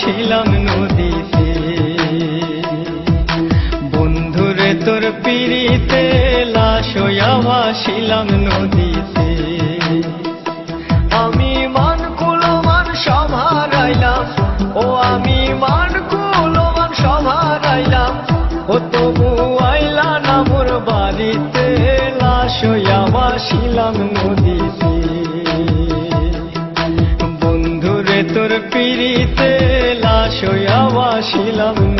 ভাসিলাম নদীতে। বন্ধুরে, তোর পিড়িতে লাশ হইয়া ভাসিলাম নদীতে। আমি মান কুলমান সব হারাইলাম ও আমি মান কুলমান সব হারাইলাম ও তবু আইলা না মোর বাড়িতে, লাশ হইয়া নদীতে। ভাসিলাম নদীতে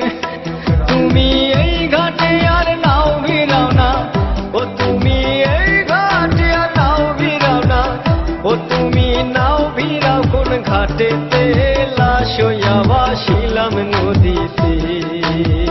ভাসিলাম নদীতে।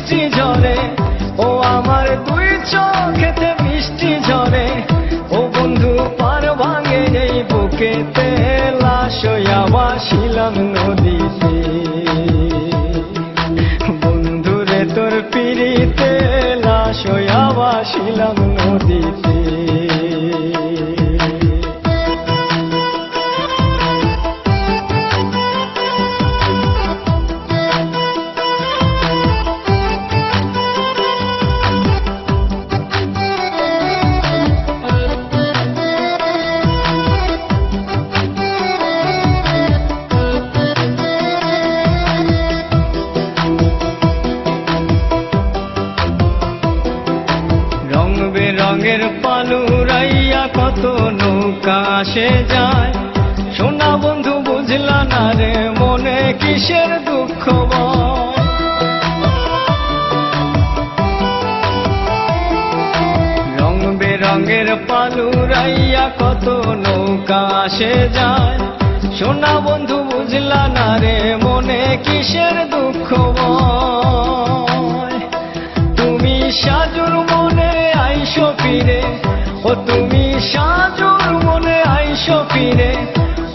বৃষ্টি ঝরে। ও আমার দুই চোখেতে বৃষ্টি ঝরে। ও বন্ধু, পার ভাঙে এই বুকেতে লাশ ভাসিলাম নদীতে। বন্ধুরে, তোর পিড়িতে লাশ ভাসিলাম নদীতে। বেরঙের পালুরাইয়া কত নৌকা আসে যায়। সোনা বন্ধু বুঝলা না রে মনে কিসের দুঃখ বল? রং বেরঙের পালুরাইয়া কত নৌকা আসে যায়। সোনা বন্ধু বুঝলা না রে মনে কিসের দুঃখ তুমি সাজুর ও তুমি সাজুর মনে আইসো ফিরে।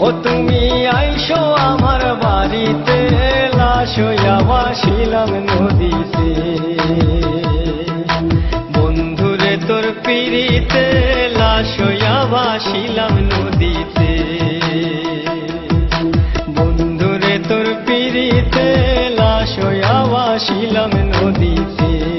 ও তুমি আইসো আমার বাড়িতে। লাশ হইয়া বাসিলাম নদীতে। বন্ধুরে তোর পিড়িতে লাশ হইয়া বাসিলাম নদীতে। বন্ধুরে তোর পিড়িতে লাশ হইয়া বাসিলাম নদীতে।